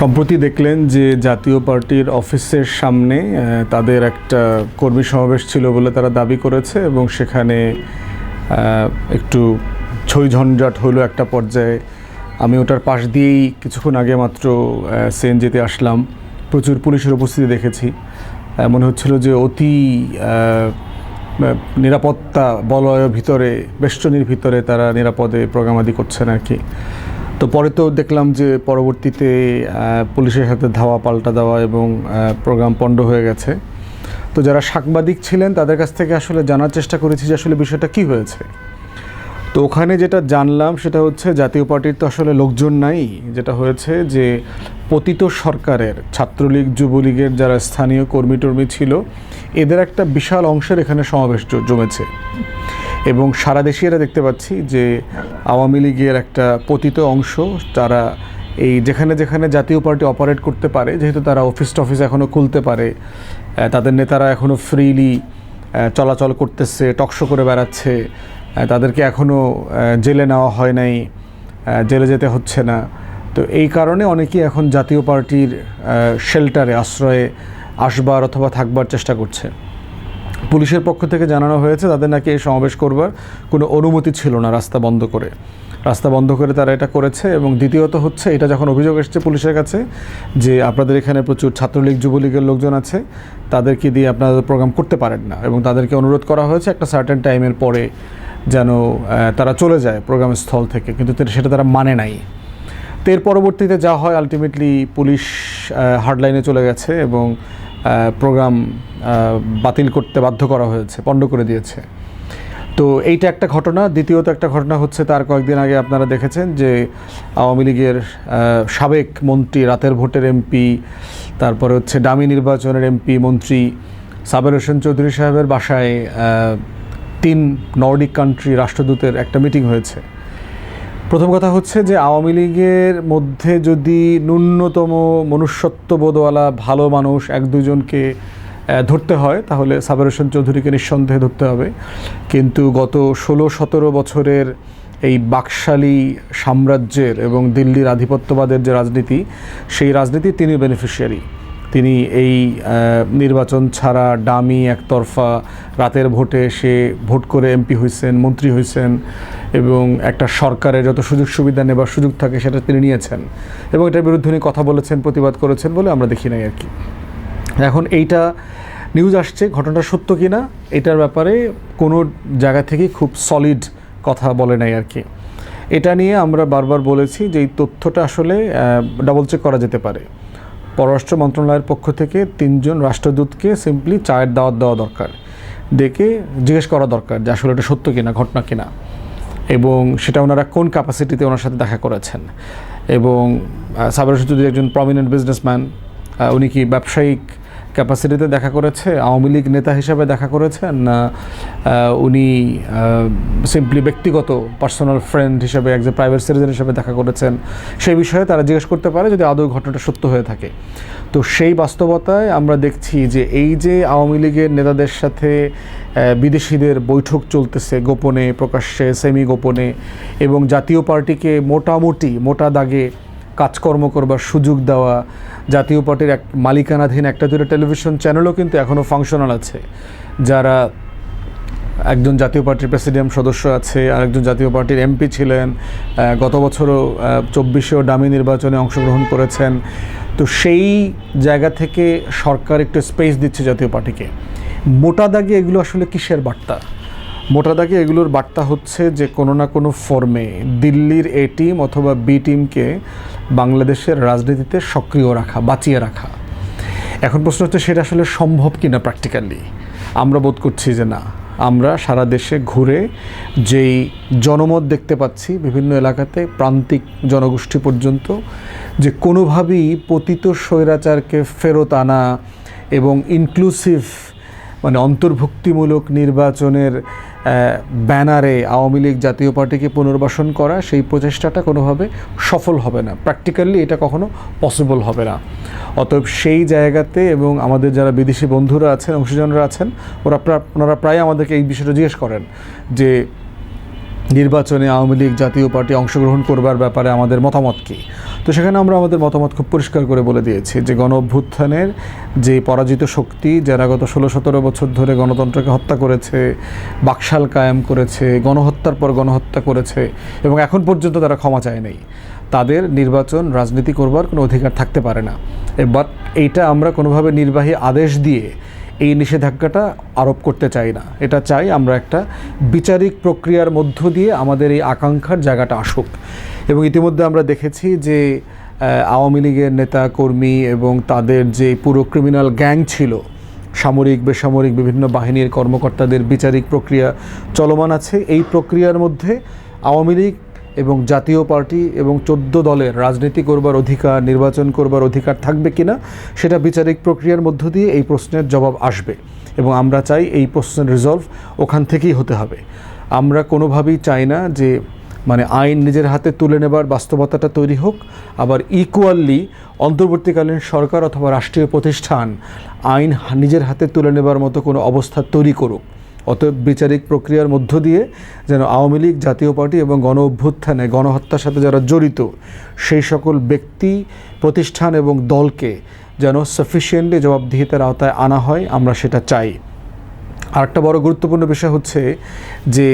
সম্প্রতি দেখলেন যে জাতীয় পার্টির অফিসের সামনে তাদের একটা কর্মী সমাবেশ ছিল বলে তারা দাবি করেছে এবং সেখানে একটু ঝঞ্ঝাট হলো একটা পর্যায়ে। আমি ওটার পাশ দিয়েই কিছুক্ষণ আগে মাত্র সিএনজিতে আসলাম। প্রচুর পুলিশের উপস্থিতি দেখেছি। মনে হচ্ছিল যে অতি নিরাপত্তা বলয়ের ভিতরে, বেষ্টনীর ভিতরে তারা নিরাপদে প্রোগ্রামাদি করছেন আর কি। তো পরে তো দেখলাম যে পরবর্তীতে পুলিশের সাথে ধাওয়া, পাল্টা দেওয়া এবং প্রোগ্রাম পণ্ড হয়ে গেছে। তো যারা সাংবাদিক ছিলেন, তাদের কাছ থেকে আসলে জানার চেষ্টা করেছি যে আসলে বিষয়টা কি হয়েছে। তো ওখানে যেটা জানলাম সেটা হচ্ছে জাতীয় পার্টির তো আসলে লোকজন নাই, যেটা হয়েছে যে পতিত সরকারের, ছাত্রলীগ, যুবলীগের যারা স্থানীয় কর্মী টর্মী ছিল, এদের একটা বিশাল অংশের এখানে সমাবেশ জমেছে। এবং সারা দেশে এটা দেখতে পাচ্ছি যে আওয়ামী লীগের একটা পতিত অংশ, তারা এই যেখানে যেখানে জাতীয় পার্টি অপারেট করতে পারে, যেহেতু তারা অফিস টফিস এখনও খুলতে পারে তাদের নেতারা এখনও ফ্রিলি চলাচল করতেছে, টকশো করে বেড়াচ্ছে তাদেরকে এখনও জেলে নেওয়া হয় নাই জেলে যেতে হচ্ছে না। তো এই কারণে অনেকেই এখন জাতীয় পার্টির শেল্টারে আশ্রয়ে আসবার অথবা থাকবার চেষ্টা করছে। পুলিশের পক্ষ থেকে জানানো হয়েছে, তাদের নাকি এই সমাবেশ করবার কোনো অনুমতি ছিল না রাস্তা বন্ধ করে। রাস্তা বন্ধ করে তারা এটা করেছে এবং দ্বিতীয়ত হচ্ছে, এটা যখন অভিযোগ এসছে পুলিশের কাছে যে আপনাদের এখানে প্রচুর ছাত্রলীগ, যুবলীগের লোকজন আছে, তাদেরকে দিয়ে আপনারা প্রোগ্রাম করতে পারেন না এবং তাদেরকে অনুরোধ করা হয়েছে একটা সার্টেন টাইমের পরে যেন তারা চলে যায় প্রোগ্রামের স্থল থেকে, কিন্তু সেটা তারা মানে নাই। তো এর পরবর্তীতে যা হয় আলটিমেটলি পুলিশ হার্ডলাইনে চলে গেছে এবং প্রোগ্রাম বাতিল করতে বাধ্য করা হয়েছে, পণ্ড করে দিয়েছে। তো এইটা একটা ঘটনা। দ্বিতীয়ত একটা ঘটনা হচ্ছে তার কয়েকদিন আগে আপনারা দেখেছেন যে আওয়ামী লীগের সাবেক মন্ত্রী, রাতের ভোটের এমপি, তারপরে হচ্ছে ডামি নির্বাচনের এমপি মন্ত্রী সাবের হোসেন চৌধুরী সাহেবের বাসায় তিন নর্ডিক কান্ট্রি রাষ্ট্রদূতের একটা মিটিং হয়েছে। প্রথম কথা হচ্ছে যে আওয়ামী লীগের মধ্যে যদি ন্যূনতম মনুষ্যত্ববোধওয়ালা ভালো মানুষ এক দুজনকে ধরতে হয়, তাহলে সাবের হোসেন চৌধুরীকে নিঃসন্দেহে ধরতে হবে। কিন্তু গত ষোলো সতেরো বছরের এই বাকশালী সাম্রাজ্যের এবং দিল্লির আধিপত্যবাদের যে রাজনীতি, সেই রাজনীতি তিনি বেনিফিশিয়ারি তিনি এই নির্বাচন ছাড়া ডামি একতরফা রাতের ভোটে সে ভোট করে এমপি হয়েছেন মন্ত্রী হয়েছেন এবং একটা সরকারের যত সুযোগ সুবিধা নেবার সুযোগ থাকে সেটা তিনি নিয়েছেন এবং এটার বিরুদ্ধে উনি কথা বলেছেন, প্রতিবাদ করেছেন বলে আমরা দেখি নাই আর কি। এখন এইটা নিউজ আসছে, ঘটনাটা সত্য কি না এটার ব্যাপারে কোনো জায়গা থেকেই খুব সলিড কথা বলে নাই আর কি। এটা নিয়ে আমরা বারবার বলেছি যে এই তথ্যটা আসলে ডাবল চেক করা যেতে পারে। পররাষ্ট্র মন্ত্রণালয়ের পক্ষ থেকে তিনজন রাষ্ট্রদূতকে সিম্পলি চায়ের দাওয়াত দেওয়া দরকার। ডেকে জিজ্ঞেস করা দরকার যে আসলে এটা সত্য কিনা, ঘটনা কিনা। এবং সেটা ওনারা কোন ক্যাপাসিটিতে ওনার সাথে দেখা করেছেন। এবং সাবের যদি একজন প্রমিনেন্ট বিজনেসম্যান উনি কি ব্যবসায়িক ক্যাপাসিটিতে দেখা করেছে, আওয়ামী লীগ নেতা হিসাবে দেখা করেছেন না উনি সিম্পলি ব্যক্তিগত পার্সোনাল ফ্রেন্ড হিসাবে একজন প্রাইভেট সিটিজেন হিসাবে দেখা করেছেন, সেই বিষয়ে তারা জিজ্ঞেস করতে পারে যদি আদৌ ঘটনাটা সত্য হয়ে থাকে। তো সেই বাস্তবতায় আমরা দেখছি যে এই যে আওয়ামী লীগের নেতাদের সাথে বিদেশিদের বৈঠক চলতেছে গোপনে, প্রকাশ্যে সেমি গোপনে এবং জাতীয় পার্টিকে মোটামুটি, মোটা দাগে কাজকর্ম করবার সুযোগ দেওয়া, জাতীয় পার্টির এক মালিকানাধীন একটা দুটো টেলিভিশন চ্যানেলও কিন্তু এখনও ফাংশনাল আছে। যারা একজন জাতীয় পার্টির প্রেসিডিয়াম সদস্য আছে, আরেকজন জাতীয় পার্টির এমপি ছিলেন গত বছরও চব্বিশেও ডামি নির্বাচনে অংশগ্রহণ করেছেন। তো সেই জায়গা থেকে সরকার একটু স্পেস দিচ্ছে জাতীয় পার্টিকে। মোটা দাগে এগুলো আসলে কিসের বার্তা? মোটা দাগে এগুলোর বার্তা হচ্ছে যে কোনো না কোনো ফর্মে দিল্লির এ টিম অথবা বি টিমকে বাংলাদেশের রাজনীতিতে সক্রিয় রাখা, বাঁচিয়ে রাখা। এখন প্রশ্ন হচ্ছে সেটা আসলে সম্ভব কি না প্র্যাকটিক্যালি আমরা বোধ করছি যে না। আমরা সারা দেশে ঘুরে যেই জনমত দেখতে পাচ্ছি, বিভিন্ন এলাকাতে প্রান্তিক জনগোষ্ঠী পর্যন্ত, যে কোনোভাবেই পতিত স্বৈরাচারকে ফেরত আনা এবং ইনক্লুসিভ মানে অন্তর্ভুক্তিমূলক নির্বাচনের ব্যানারে আওয়ামী লীগ জাতীয় পার্টিকে পুনর্বাসন করা সেই প্রচেষ্টাটা কোনোভাবে সফল হবে না। প্র্যাকটিক্যালি এটা কখনো পসিবল হবে না। অতএব সেই জায়গাতে এবং আমাদের যারা বিদেশি বন্ধুরা আছেন, অংশীজনরা আছেন, ওরা ওনারা প্রায় আমাদেরকে এই বিষয়টা জিজ্ঞেস করেন যে নির্বাচনে আওয়ামী লীগ জাতীয় পার্টি অংশগ্রহণ করবার ব্যাপারে আমাদের মতামত কী? তো সেখানে আমরা আমাদের মতামত খুব পরিষ্কার করে বলে দিয়েছি যে গণ অভ্যুত্থানের যে পরাজিত শক্তি, যারা গত ষোলো সতেরো বছর ধরে গণতন্ত্রকে হত্যা করেছে, বাকশাল কায়েম করেছে, গণহত্যার পর গণহত্যা করেছে এবং এখন পর্যন্ত তারা ক্ষমা চায় নেই, তাদের নির্বাচন রাজনীতি করবার কোনো অধিকার থাকতে পারে না। বাট এইটা আমরা কোনোভাবে নির্বাহী আদেশ দিয়ে এই নিষেধাজ্ঞাটা আরোপ করতে চাই না। এটা চাই আমরা একটা বিচারিক প্রক্রিয়ার মধ্য দিয়ে আমাদের এই আকাঙ্ক্ষার জায়গাটা আসুক। এবং ইতিমধ্যে আমরা দেখেছি যে আওয়ামী লীগের নেতা কর্মী এবং তাদের যে পুরো ক্রিমিনাল গ্যাং ছিল, সামরিক, বেসামরিক বিভিন্ন বাহিনীর কর্মকর্তাদের বিচারিক প্রক্রিয়া চলমান আছে। এই প্রক্রিয়ার মধ্যে আওয়ামী লীগ এবং জাতীয় পার্টি এবং চোদ্দ দলের রাজনীতি করবার অধিকার, নির্বাচন করবার অধিকার থাকবে কিনা, সেটা বিচারিক প্রক্রিয়ার মধ্য দিয়ে এই প্রশ্নের জবাব আসবে। এবং আমরা চাই এই প্রশ্নের রিজলভ ওখান থেকেই হতে হবে। আমরা কোনোভাবেই চাই না যে মানে আইন নিজের হাতে তুলে নেবার বাস্তবতাটা তৈরি হোক, আবার ইকুয়ালি অন্তর্বর্তীকালীন সরকার অথবা রাষ্ট্রীয় প্রতিষ্ঠান আইন নিজের হাতে তুলে নেবার মতো কোনো অবস্থা তৈরি করুক। অতএব বিচারিক প্রক্রিয়ার মধ্য দিয়ে যেন আওয়ামী লীগ, জাতীয় পার্টি এবং গণ অভ্যুত্থানে, গণহত্যার সাথে যারা জড়িত, সেই সকল ব্যক্তি, প্রতিষ্ঠান এবং দলকে যেন সাফিসিয়েন্টলি জবাবদিহিতার আওতায় আনা হয়, আমরা সেটা চাই। আরেকটা বড় গুরুত্বপূর্ণ বিষয় হচ্ছে যে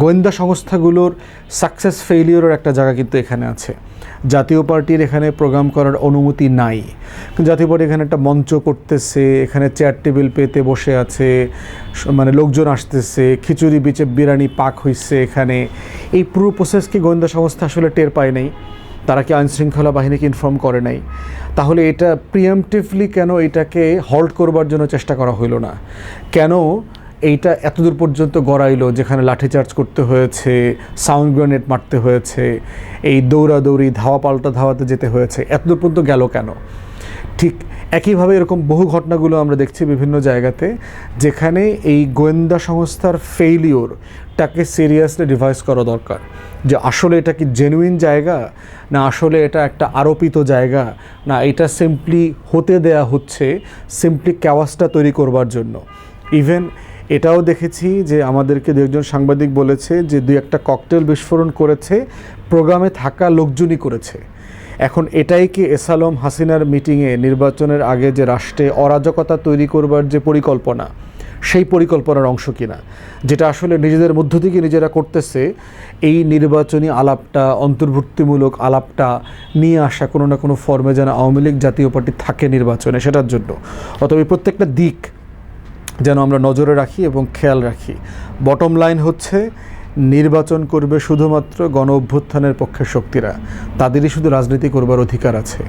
গোয়েন্দা সংস্থাগুলোর সাকসেস ফেইলিওরের একটা জায়গা কিন্তু এখানে আছে। জাতীয় পার্টির এখানে প্রোগ্রাম করার অনুমতি নাই। জাতীয় পার্টি এখানে একটা মঞ্চ করতেছে, এখানে চেয়ার টেবিল পেতে বসে আছে মানে লোকজন আসতেছে, খিচুড়ি বিচে বিরিয়ানি পাক হইছে এখানে। এই পুরো প্রসেসকে গোয়েন্দা সংস্থা আসলে টের পায় নাই? তারা কি আইন শৃঙ্খলা বাহিনীকে ইনফর্ম করে নাই? তাহলে এটা প্রিএমটিভলি কেন এটাকে হল্ট করবার জন্য চেষ্টা করা হইল না? কেন এইটা এতদূর পর্যন্ত গড়াইলো যেখানে লাঠিচার্জ করতে হয়েছে, সাউন্ড গ্রেনেড মারতে হয়েছে, এই দৌড়াদৌড়ি, ধাওয়া পাল্টা ধাওয়াতে যেতে হয়েছে, এতদূর পর্যন্ত গেল কেন? ঠিক একইভাবে এরকম বহু ঘটনাগুলো আমরা দেখছি বিভিন্ন জায়গাতে, যেখানে এই গোয়েন্দা সংস্থার ফেইলিওরটাকে সিরিয়াসলি রিভাইজ করা দরকার। যে আসলে এটা কি জেনুইন জায়গা? না আসলে এটা একটা আরোপিত জায়গা? না এটা সিম্পলি হতে দেয়া হচ্ছে সিম্পলি ক্যাওয়াসটা তৈরি করবার জন্য। ইভেন এটাও দেখেছি যে আমাদেরকে দু একজন সাংবাদিক বলেছে যে দুই একটা ককটেল বিস্ফোরণ করেছে, প্রোগ্রামে থাকা লোকজনই করেছে। এখন এটাই কি এসালম হাসিনার মিটিংয়ে নির্বাচনের আগে যে রাষ্ট্রে অরাজকতা তৈরি করবার যে পরিকল্পনা, সেই পরিকল্পনার অংশ কিনা? যেটা আসলে নিজেদের মধ্য থেকে নিজেরা করতেছে, এই নির্বাচনী আলাপটা, অন্তর্ভুক্তিমূলক আলাপটা নিয়ে আসা কোনো না কোনো ফর্মে যেন আওয়ামী লীগ জাতীয় পার্টি থাকে নির্বাচনে, সেটার জন্য। অতএব প্রত্যেকটা দিক যেন আমরা নজরে রাখি এবং খেয়াল রাখি। বটম লাইন হচ্ছে, নির্বাচন করবে শুধুমাত্র গণ অভ্যুত্থানের পক্ষের শক্তিরা। তাদেরই শুধু রাজনীতি করবার অধিকার আছে।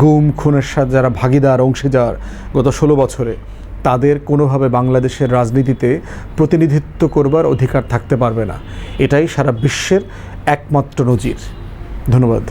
গুম, খুনের সাথে যারা ভাগিদার, অংশীদার গত ষোলো বছরে, তাদের কোনোভাবে বাংলাদেশের রাজনীতিতে প্রতিনিধিত্ব করবার অধিকার থাকতে পারবে না। এটাই সারা বিশ্বের একমাত্র নজির। ধন্যবাদ।